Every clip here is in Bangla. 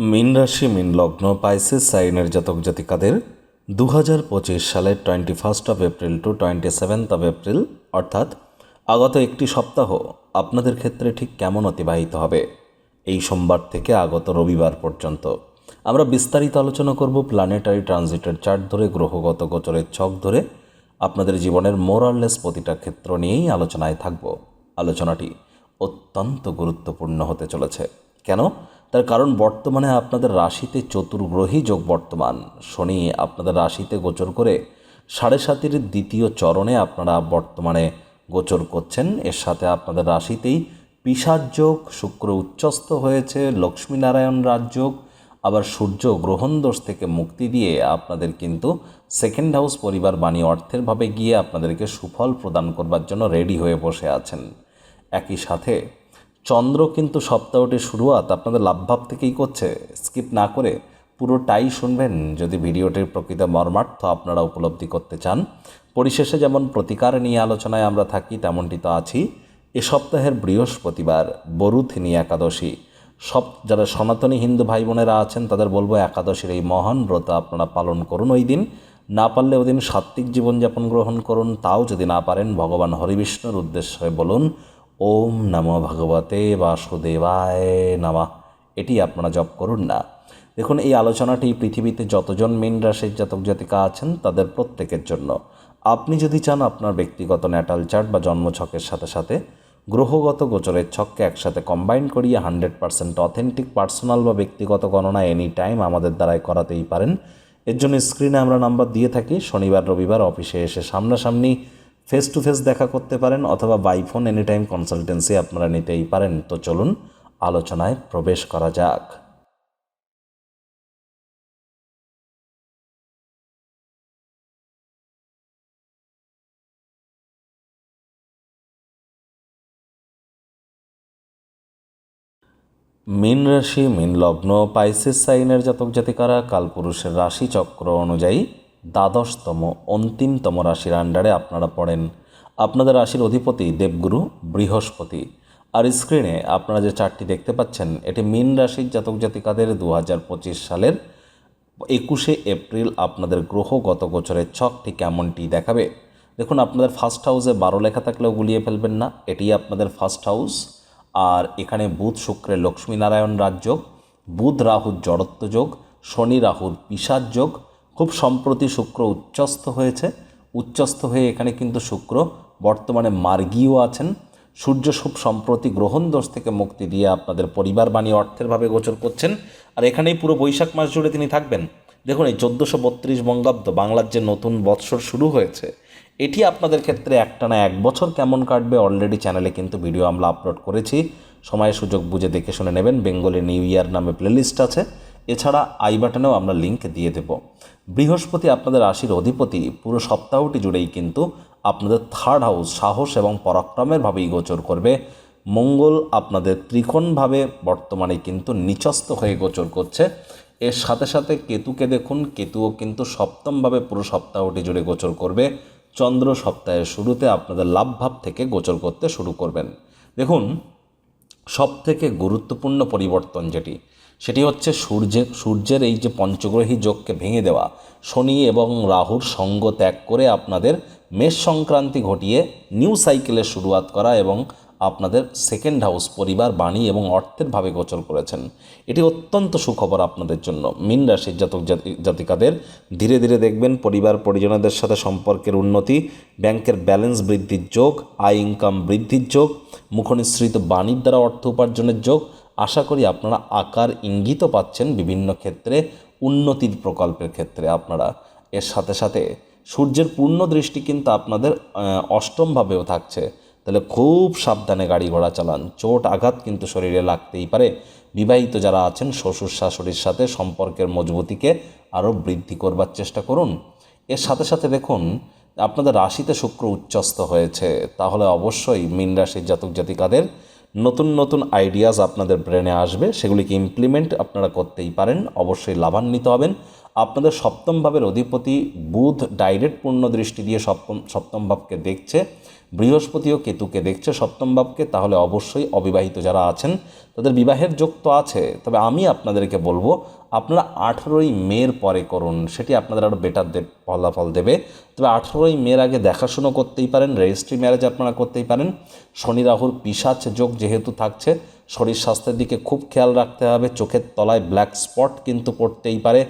মিন রাশি, মিন লগ্ন, পাইসিস, সাইনের জাতক জাতিকাদের দু হাজার পঁচিশ সালের twenty first of April to twenty seventh of April অর্থাৎ আগত একটি সপ্তাহ আপনাদের ক্ষেত্রে ঠিক কেমন অতিবাহিত হবে? এই সোমবার থেকে আগত রবিবার পর্যন্ত। আমরা বিস্তারিত আলোচনা করব প্ল্যানেটারি ট্রানজিটের চার্ট ধরে, গ্রহগত গোচরের ছক ধরে। আপনাদের জীবনের মোরাললেস প্রতিটা ক্ষেত্র নিয়েই আলোচনায় থাকব। আলোচনাটি অত্যন্ত গুরুত্বপূর্ণ হতে চলেছে। কেন? তার কারণ বর্তমানে আপনাদের রাশিতে চতুর্গ্রহী যোগ বর্তমান। শনি আপনাদের রাশিতে গোচর করে সাড়ে সাতের দ্বিতীয় চরণে আপনারা বর্তমানে গোচর করছেন। এর সাথে আপনাদের রাশিতেই পিসার যোগ, শুক্র উচ্চস্থ হয়েছে, লক্ষ্মীনারায়ণ রাজযোগ আবার সূর্য গ্রহণ দোষ থেকে মুক্তি দিয়ে আপনাদের কিন্তু সেকেন্ড হাউস পরিবার বাণী অর্থের ভাবে গিয়ে আপনাদেরকে সুফল প্রদান করবার জন্য রেডি হয়ে বসে আছেন। একই সাথে চন্দ্র কিন্তু সপ্তাহটির শুরুয়াত, আপনাদের লাভভাব থেকেই করছে। স্কিপ না করে পুরোটাই শুনবেন যদি ভিডিওটির প্রকৃত মর্মার্থ আপনারা উপলব্ধি করতে চান। পরিশেষে যেমন প্রতিকার নিয়ে আলোচনায় আমরা থাকি, তেমনটি তো আছি এ সপ্তাহের বৃহস্পতিবার, বরুথিনী একাদশী। সব যারা সনাতনী হিন্দু ভাই বোনেরা আছেন, তাদের বলব একাদশীর এই মহান ব্রত আপনারা পালন করুন ওই দিন। না পারলে ওই দিন সাত্ত্বিক জীবনযাপন গ্রহণ করুন। তাও যদি না পারেন, ভগবান হরিবিষ্ণুর উদ্দেশ্যে বলুন ওম নমো ভগবতে বাসুদেবায় নামা। এটি আপনারা জপ করুন না। দেখুন, এই আলোচনাটি পৃথিবীতে যতজন মেন রাশির জাতক জাতিকা আছেন, তাদের প্রত্যেকের জন্য। আপনি যদি চান আপনার ব্যক্তিগত ন্যাটাল চার্ট বা জন্মছকের সাথে সাথে গ্রহগত গোচরের ছককে একসাথে কম্বাইন করিয়ে হান্ড্রেড পার্সেন্ট অথেন্টিক পার্সোনাল বা ব্যক্তিগত গণনা এনি টাইম আমাদের দ্বারাই করাতেই পারেন। এর জন্য স্ক্রিনে আমরা নাম্বার দিয়ে থাকি। শনিবার, রবিবার, অফিসে এসে সামনাসামনি ফেস টু ফেস দেখা করতে পারেন অথবা by phone any time consultancy আপনারা নিতেই পারেন। তো চলুন, আলোচনায় প্রবেশ করা যাক। মীন রাশি, মীন লগ্ন, পাইসিস সাইনের জাতক জাতিকারা কালপুরুষের রাশি চক্র অনুযায়ী দ্বাদশতম, অন্তিমতম রাশির আন্ডারে আপনারা পড়েন। আপনাদের রাশির অধিপতি দেবগুরু বৃহস্পতি। আর স্ক্রিনে আপনারা যে চারটি দেখতে পাচ্ছেন, এটি মীন রাশির জাতক জাতিকাদের দু হাজার পঁচিশ সালের একুশে এপ্রিল আপনাদের গ্রহগত গোচরের ছকটি কেমনটি দেখাবে। দেখুন, আপনাদের ফার্স্ট হাউসে বারো লেখা থাকলেও গুলিয়ে ফেলবেন না, এটি আপনাদের ফার্স্ট হাউস আর এখানে বুধ শুক্রের লক্ষ্মীনারায়ণ রাজযোগ বুধ রাহুর জড়ত্ব যোগ, শনি রাহুর পিসার যোগ খুব সম্প্রতি শুক্র উচ্চস্থ হয়েছে। উচ্চস্থ হয়ে এখানে কিন্তু শুক্র বর্তমানে মার্গীয় আছেন। সূর্য খুব সম্প্রতি গ্রহণ দোষ থেকে মুক্তি দিয়ে আপনাদের পরিবার বাণী অর্থেরভাবে গোচর করছেন। আর এখানেই পুরো বৈশাখ মাস জুড়ে তিনি থাকবেন। দেখুন, এই চোদ্দোশো বত্রিশ বঙ্গাব্দ বাংলার যে নতুন বৎসর শুরু হয়েছে, এটি আপনাদের ক্ষেত্রে একটানা এক বছর কেমন কাটবে অলরেডি চ্যানেলে কিন্তু ভিডিও আমরা আপলোড করেছি। সময় সুযোগ বুঝে দেখে শুনে নেবেন। বেঙ্গলি নিউ ইয়ার নামে প্লেলিস্ট আছে। এছাড়া আই বাটনেও আমরা লিঙ্ক দিয়ে দেব। বৃহস্পতি আপনাদের রাশির অধিপতি, পুরো সপ্তাহটি জুড়েই কিন্তু আপনাদের থার্ড হাউস সাহস এবং পরাক্রমের ভাবেই গোচর করবে। মঙ্গল আপনাদের ত্রিকোণভাবে বর্তমানে কিন্তু নিচস্থ হয়ে গোচর করছে। এর সাথে সাথে কেতুকে দেখুন, কেতুও কিন্তু সপ্তমভাবে পুরো সপ্তাহটি জুড়ে গোচর করবে। চন্দ্র সপ্তাহের শুরুতে আপনাদের লাভভাব থেকে গোচর করতে শুরু করবেন। দেখুন সব থেকে গুরুত্বপূর্ণ পরিবর্তন যেটি সেটি হচ্ছে সূর্যের সূর্যের এই যে পঞ্চগ্রহী যোগকে ভেঙে দেওয়া, শনি এবং রাহুর সঙ্গ ত্যাগ করে আপনাদের মেষ সংক্রান্তি ঘটিয়ে নিউ সাইকেলের শুরুয়াত করা এবং আপনাদের সেকেন্ড হাউস পরিবার, বাণী এবং অর্থের ভাবে গোচর করেছেন। এটি অত্যন্ত সুখবর আপনাদের জন্য। মিন রাশির জাতক জাতিকাদের ধীরে ধীরে দেখবেন পরিবার, পরিজনদের সাথে সম্পর্কের উন্নতি, ব্যাংকের ব্যালেন্স বৃদ্ধির যোগ, আয় ইনকাম বৃদ্ধির যোগ, মুখনিসৃত বাণীর দ্বারা অর্থ উপার্জনের যোগ আশা করি আপনারা আকার ইঙ্গিত পাচ্ছেন বিভিন্ন ক্ষেত্রে, উন্নতির প্রকল্পের ক্ষেত্রে আপনারা। এর সাথে সাথে সূর্যের পূর্ণ দৃষ্টি কিন্তু আপনাদের অষ্টমভাবেও থাকছে। তাহলে খুব সাবধানে গাড়ি ঘোড়া চালান। চোট, আঘাত কিন্তু শরীরে লাগতেই পারে। বিবাহিত যারা আছেন, শ্বশুর শাশুড়ির সাথে সম্পর্কের মজবুতিকে আরও বৃদ্ধি করবার চেষ্টা করুন। এর সাথে সাথে দেখুন, আপনাদের রাশিতে শুক্র উচ্চস্ত হয়েছে। তাহলে অবশ্যই মীন রাশির জাতক জাতিকাদের নতুন নতুন আইডিয়াস আপনাদের ব্রেনে আসবে, সেগুলিকে ইমপ্লিমেন্ট আপনারা করতেই পারেন, অবশ্যই লাভান্বিত হবেন। আপনাদের সপ্তম ভাবের অধিপতি বুধ ডাইরেক্ট পূর্ণ দৃষ্টি দিয়ে সপ্তম সপ্তম ভাবকে দেখছে ও কেতুকে দেখছে সপ্তম ভাবকে, তাহলে অবশ্যই অবিবাহিত যারা আছেন, তাদের বিবাহের যোগ তো আছে, তবে আমি আপনাদেরকে বলব আপনারা আঠেরোই মের পরে করুন, সেটি আপনাদের আরও বেটার ফলাফল দেবে। তবে আঠেরোই মের আগে দেখাশুনো করতেই পারেন রেজিস্ট্রি ম্যারেজ আপনারা করতেই পারেন। শনি রাহুর পিসাচ যোগ যেহেতু থাকছে, শরীর স্বাস্থ্যের দিকে খুব খেয়াল রাখতে হবে, চোখের তলায় ব্ল্যাক স্পট কিন্তু পড়তেই পারে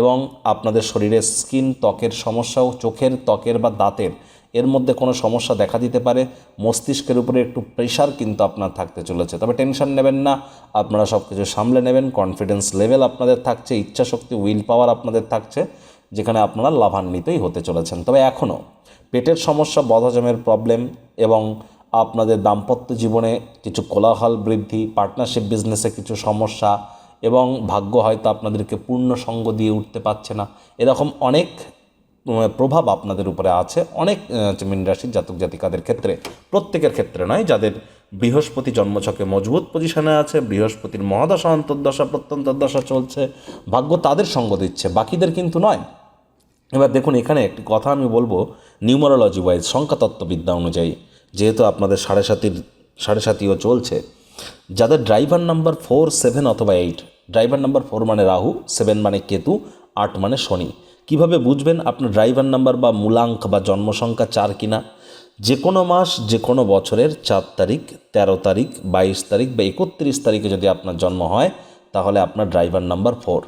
এবং আপনাদের শরীরের স্কিন ত্বকের সমস্যাও, চোখের ত্বকের বা দাঁতের এর মধ্যে কোনো সমস্যা দেখা দিতে পারে। মস্তিষ্কের উপরে একটু প্রেশার কিন্তু আপনার থাকতে চলেছে। তবে টেনশন নেবেন না। আপনারা সব কিছু সামলে নেবেন। কনফিডেন্স লেভেল আপনাদের থাকছে। ইচ্ছাশক্তি উইল পাওয়ার আপনাদের থাকছে। যেখানে আপনারা লাভান্বিতই হতে চলেছেন। তবে এখনও পেটের সমস্যা, বদহজমের প্রবলেম এবং আপনাদের দাম্পত্য জীবনে কিছু কোলাহল বৃদ্ধি পার্টনারশিপ বিজনেসে কিছু সমস্যা এবং ভাগ্য হয়তো আপনাদেরকে পূর্ণ সঙ্গ দিয়ে উঠতে পারছে না। এরকম অনেক প্রভাব আপনাদের উপরে আছে। অনেক মীন রাশির জাতক জাতিকাদের ক্ষেত্রে, প্রত্যেকের ক্ষেত্রে নয়, যাদের বৃহস্পতি জন্মছকে মজবুত পজিশনে আছে, বৃহস্পতির মহাদশা, অন্তর্দশা, প্রত্যন্তর্দশা চলছে, ভাগ্য তাদের সঙ্গ দিচ্ছে, বাকিদের কিন্তু নয়। এবার দেখুন, এখানে একটি কথা আমি বলব নিউমারোলজি ওয়াইজ সংখ্যাতত্ত্ববিদ্যা অনুযায়ী, যেহেতু আপনাদের সাড়ে সাতির, সাড়ে সাতিও চলছে, যাদের ড্রাইভার নাম্বার ফোর সেভেন অথবা এইট ড্রাইভার নাম্বার ফোর মানে রাহু সেভেন মানে কেতু, আট মানে শনি। কীভাবে বুঝবেন আপনার ড্রাইভার নাম্বার বা মূলাঙ্ক বা জন্মসংখ্যা চার কিনা? যে কোনো মাস, যে কোনো বছরের চার তারিখ, তেরো তারিখ, বাইশ তারিখ বা একত্রিশ তারিখে যদি আপনার জন্ম হয়, তাহলে আপনার ড্রাইভার নাম্বার ফোর।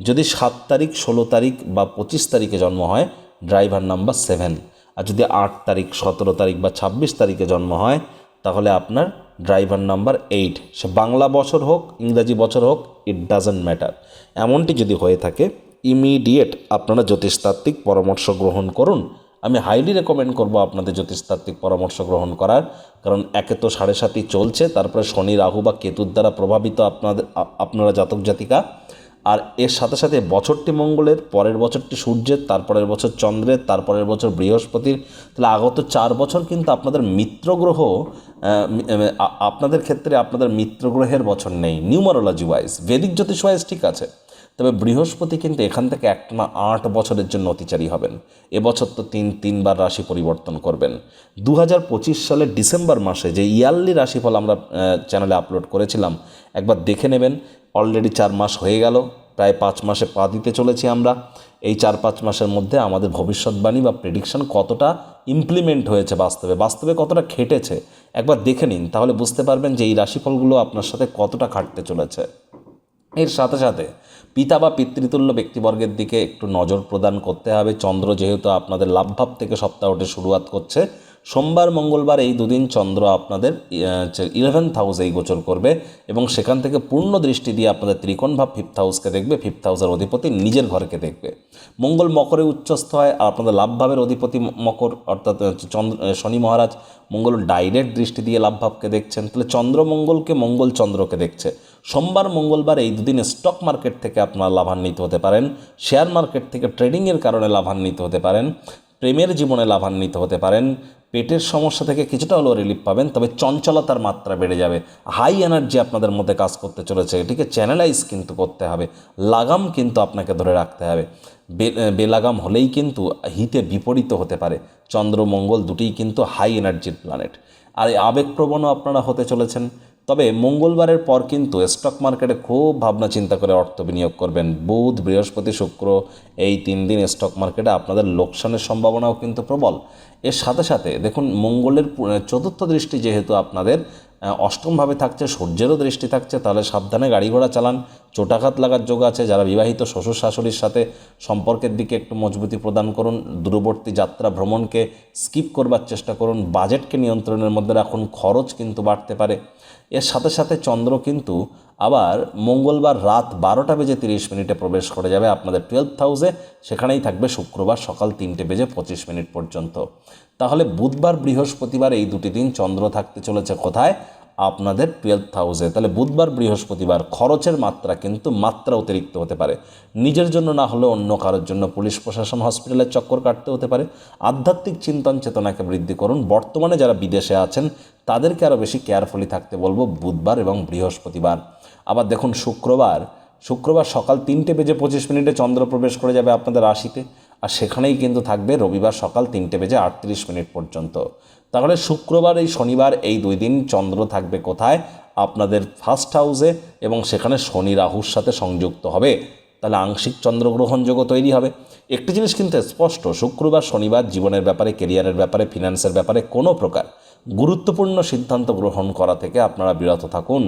যদি সাত তারিখ, ষোলো তারিখ বা পঁচিশ তারিখে জন্ম হয়, ড্রাইভার নাম্বার সেভেন। আর যদি আট তারিখ, সতেরো তারিখ বা ছাব্বিশ তারিখে জন্ম হয়, তাহলে আপনার ড্রাইভার নাম্বার এইট। সে বাংলা বছর হোক, ইংরাজি বছর হোক ইট ডাজেন্ট ম্যাটার এমনটি যদি হয়ে থাকে ইমিডিয়েট আপনারা জ্যোতিষতাত্ত্বিক পরামর্শ গ্রহণ করুন। আমি হাইলি রেকমেন্ড করব আপনাদের জ্যোতিষতাত্ত্বিক পরামর্শ গ্রহণ করার। কারণ একে তো সাড়ে সাতই চলছে, তারপরে শনি, রাহু বা কেতুর দ্বারা প্রভাবিত আপনাদের আপনারা জাতক জাতিকা। আর এর সাথে সাথে বছরটি মঙ্গলের, পরের বছরটি সূর্যের, তারপরের বছর চন্দ্রের, তারপরের বছর বৃহস্পতির। তাহলে আগত চার বছর কিন্তু আপনাদের মিত্র গ্রহ আপনাদের ক্ষেত্রে আপনাদের মিত্র গ্রহের বছর নেই। নিউমারোলজি ওয়াইজ বেদিক জ্যোতিষ ওয়াইজ ঠিক আছে। তবে বৃহস্পতি কিন্তু এখান থেকে একটানা আট বছরের জন্য অতিচারী হবেন। এবছর তো তিন, তিনবার রাশি পরিবর্তন করবেন। দু হাজার পঁচিশ সালের ডিসেম্বর মাসে যে ইয়ারলি রাশিফল আমরা চ্যানেলে আপলোড করেছিলাম, একবার দেখে নেবেন। অলরেডি চার মাস হয়ে গেল, প্রায় পাঁচ মাসে পা দিতে চলেছি আমরা। এই চার, পাঁচ মাসের মধ্যে আমাদের ভবিষ্যৎবাণী বা প্রেডিকশন কতটা ইমপ্লিমেন্ট হয়েছে বাস্তবে বাস্তবে কতটা খেটেছে, একবার দেখে নিন। তাহলে বুঝতে পারবেন যে এই রাশিফলগুলো আপনার সাথে কতটা খাটতে চলেছে। এর সাথে সাথে পিতা বা পিতৃতুল্য ব্যক্তিবর্গের দিকে একটু নজর প্রদান করতে হবে। চন্দ্র যেহেতু আপনাদের লাভভাব থেকে সপ্তাহটি শুরুয়াত করছে। সোমবার, মঙ্গলবার এই দুদিন চন্দ্র আপনাদের ইলেভেন্থ হাউসেই গোচর করবে এবং সেখান থেকে পূর্ণ দৃষ্টি দিয়ে আপনাদের ত্রিকোণ ভাব ফিফথ হাউসকে দেখবে ফিফথ হাউসের অধিপতি নিজের ঘরকে দেখবে। মঙ্গল মকরে উচ্চস্থ হয়, আর আপনাদের লাভভাবের অধিপতি মকর, অর্থাৎ চন্দ্র শনি মহারাজ মঙ্গল ডাইরেক্ট দৃষ্টি দিয়ে লাভভাবকে দেখছেন। তাহলে চন্দ্রমঙ্গলকে মঙ্গল চন্দ্রকে দেখছে। সোমবার, মঙ্গলবার এই দুদিনে স্টক মার্কেট থেকে আপনারা লাভান্বিত হতে পারেন শেয়ার মার্কেট থেকে ট্রেডিংয়ের কারণে লাভান্বিত হতে পারেন, প্রেমের জীবনে লাভান্বিত হতে পারেন, পেটের সমস্যা থেকে কিছুটা হলেও রিলিফ পাবেন, তবে চঞ্চলতার মাত্রা বেড়ে যাবে। হাই এনার্জি আপনাদের মধ্যে কাজ করতে চলেছে, এটিকে চ্যানেলাইজ কিন্তু করতে হবে, লাগাম কিন্তু আপনাকে ধরে রাখতে হবে। বে- বেলাগাম হলেই কিন্তু হিতে বিপরীত হতে পারে, চন্দ্র, মঙ্গল দুটিই কিন্তু হাই এনার্জির প্ল্যানেট আর এই আবেগপ্রবণও আপনারা হতে চলেছেন। তবে মঙ্গলবারের পর কিন্তু স্টক মার্কেটে খুব ভাবনা চিন্তা করে অর্থ বিনিয়োগ করবেন। বুধ, বৃহস্পতি, শুক্র এই তিন দিন স্টক মার্কেটে আপনাদের লোকসানের সম্ভাবনাও কিন্তু প্রবল। এর সাথে সাথে দেখুন মঙ্গলের চতুর্থ দৃষ্টি যেহেতু আপনাদের অষ্টমভাবে থাকছে, সূর্যেরও দৃষ্টি থাকছে, তাহলে সাবধানে গাড়ি ঘোড়া চালান চোটাঘাত লাগার যোগ আছে, যারা বিবাহিত শ্বশুর শাশুড়ির সাথে সম্পর্কের দিকে একটু মজবুতি প্রদান করুন, দূরবর্তী যাত্রা ভ্রমণকে স্কিপ করবার চেষ্টা করুন, বাজেটকে নিয়ন্ত্রণের মধ্যে রাখুন, খরচ কিন্তু বাড়তে পারে। এর সাথে সাথে চন্দ্র কিন্তু আবার মঙ্গলবার রাত বারোটা বেজে তিরিশ মিনিটে প্রবেশ করে যাবে আপনাদের টুয়েলভ হাউসে সেখানেই থাকবে শুক্রবার সকাল তিনটে বেজে পঁচিশ মিনিট পর্যন্ত। তাহলে বুধবার বৃহস্পতিবার এই দুটি দিন চন্দ্র থাকতে চলেছে কোথায়? আপনাদের টুয়েলভ হাউসে তাহলে বুধবার বৃহস্পতিবার খরচের মাত্রা কিন্তু মাত্রা অতিরিক্ত হতে পারে। নিজের জন্য না হলে অন্য কারোর জন্য পুলিশ প্রশাসন হসপিটালের চক্কর কাটতে হতে পারে। আধ্যাত্মিক চিন্তন চেতনাকে বৃদ্ধি করুন। বর্তমানে যারা বিদেশে আছেন, তাদেরকে আরও বেশি কেয়ারফুলি থাকতে বলব বুধবার এবং বৃহস্পতিবার। আবার দেখুন শুক্রবার শুক্রবার সকাল তিনটে বেজে পঁচিশ মিনিটে চন্দ্র প্রবেশ করে যাবে আপনাদের রাশিতে। আর সেখানেই কিন্তু থাকবে রবিবার সকাল তিনটে বেজে আটত্রিশ মিনিট পর্যন্ত। তাহলে শুক্রবার এই শনিবার এই দুই দিন চন্দ্র থাকবে কোথায়? আপনাদের ফার্স্ট হাউসে এবং সেখানে শনি রাহুর সাথে সংযুক্ত হবে। তাহলে আংশিক চন্দ্রগ্রহণযোগ্য তৈরি হবে। একটি জিনিস কিন্তু স্পষ্ট, শুক্রবার, শনিবার জীবনের ব্যাপারে কেরিয়ারের ব্যাপারে ফিনান্সের ব্যাপারে কোনো প্রকার গুরুত্বপূর্ণ সিদ্ধান্ত গ্রহণ করা থেকে আপনারা বিরত থাকুন।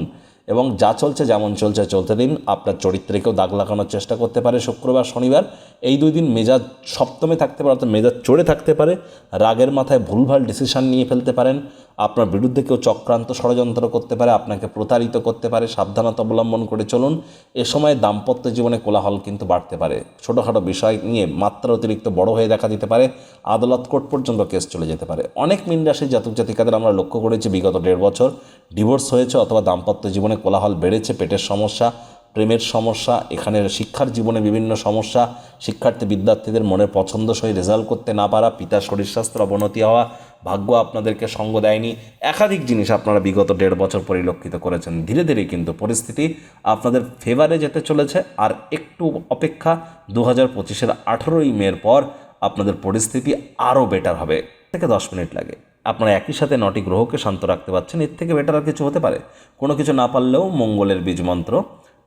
এবং যা চলছে, যেমন চলছে, চলতে দিন। আপনার চরিত্রেকেও দাগ লাগানোর চেষ্টা করতে পারে শুক্রবার, শনিবার। এই দুই দিন মেজাজ সপ্তমে থাকতে পারে, অর্থাৎ মেজাজ চড়ে থাকতে পারে। রাগের মাথায় ভুলভাল ডিসিশন নিয়ে ফেলতে পারেন। আপনার বিরুদ্ধে কেউ চক্রান্ত ষড়যন্ত্র করতে পারে, আপনাকে প্রতারিত করতে পারে। সাবধানতা অবলম্বন করে চলুন। এ সময় দাম্পত্য জীবনে কোলাহল কিন্তু বাড়তে পারে। ছোটোখাটো বিষয় নিয়ে মাত্রা অতিরিক্ত বড় হয়ে দেখা দিতে পারে। আদালত কোর্ট পর্যন্ত কেস চলে যেতে পারে। অনেক মিন রাশির জাতক জাতিকাদের আমরা লক্ষ্য করেছি বিগত দেড় বছর ডিভোর্স হয়েছে অথবা দাম্পত্য জীবনে কোলাহল বেড়েছে, পেটের সমস্যা, প্রেমের সমস্যা এখানে শিক্ষার জীবনে বিভিন্ন সমস্যা, শিক্ষার্থী বিদ্যার্থীদের মনের পছন্দসই রেজাল্ট করতে না পারা, পিতার শরীর স্বাস্থ্যের অবনতি হওয়া, ভাগ্য আপনাদেরকে সঙ্গ দেয়নি, একাধিক জিনিস আপনারা বিগত দেড় বছর পরিলক্ষিত করেছেন। ধীরে ধীরে কিন্তু পরিস্থিতি আপনাদের ফেভারে যেতে চলেছে। আর একটু অপেক্ষা দু হাজার পঁচিশের আঠেরোই মের পর আপনাদের পরিস্থিতি আরও বেটার হবে। থেকে দশ মিনিট লাগে। আপনারা একই সাথে নটি গ্রহকে শান্ত রাখতে পারছেন, এর থেকে বেটার আর কিছু হতে পারে। কোনো কিছু না পারলেও মঙ্গলের বীজমন্ত্র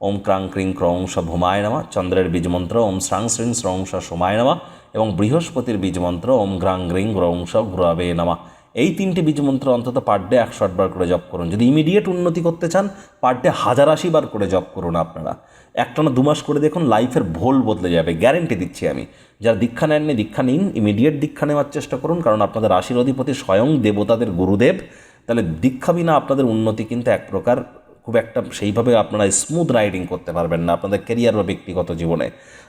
ওম ক্রাং ক্রিং ক্রং স ভুমায় নামা, চন্দ্রের বীজমন্ত্র ওম শ্রাং শ্রিং স্রং স সোমায় নামা, এবং বৃহস্পতির বীজমন্ত্র ওম গ্রাং গ্রিং গ্রং স গ্রবে নামা। এই তিনটি বীজ মন্ত্র অন্তত পার ডে একশো আটবার করে জপ করুন। যদি ইমিডিয়েট উন্নতি করতে চান পার ডে হাজার আশি বার করে জপ করুন আপনারা। একটানা দু মাস করে দেখুন লাইফের ভোল বদলে যাবে গ্যারেন্টি দিচ্ছি আমি। যারা দীক্ষা নেননি, দীক্ষা নিন ইমিডিয়েট দীক্ষা নেওয়ার চেষ্টা করুন, কারণ আপনাদের রাশির অধিপতি স্বয়ং দেবতাদের গুরুদেব। তাহলে দীক্ষা বিনা আপনাদের উন্নতি কিন্তু এক প্রকার খুব একটা সেইভাবে আপনারা স্মুথ রাইডিং করতে পারবেন না আপনাদের কেরিয়ার বা ব্যক্তিগত জীবনে।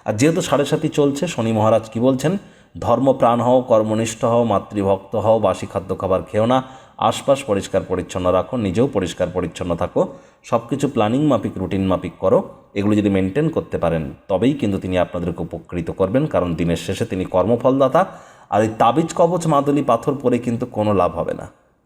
আর যেহেতু সাড়ে সাথী চলছে, শনি মহারাজ কি বলছেন? ধর্মপ্রাণ হও, কর্মনিষ্ঠ হও, মাতৃভক্ত হও, বাসি খাদ্য খাবার খেও না, আশপাশ পরিষ্কার পরিচ্ছন্ন রাখো, নিজেও পরিষ্কার পরিচ্ছন্ন থাকো সব কিছু প্ল্যানিং মাফিক রুটিন মাফিক করো, এগুলো যদি মেনটেন করতে পারেন, তবেই কিন্তু তিনি আপনাদেরকে উপকৃত করবেন, কারণ দিনের শেষে তিনি কর্মফলদাতা, আর এই তাবিজ কবচ, মাদুলি, পাথর পরে কিন্তু কোনো লাভ হবে না।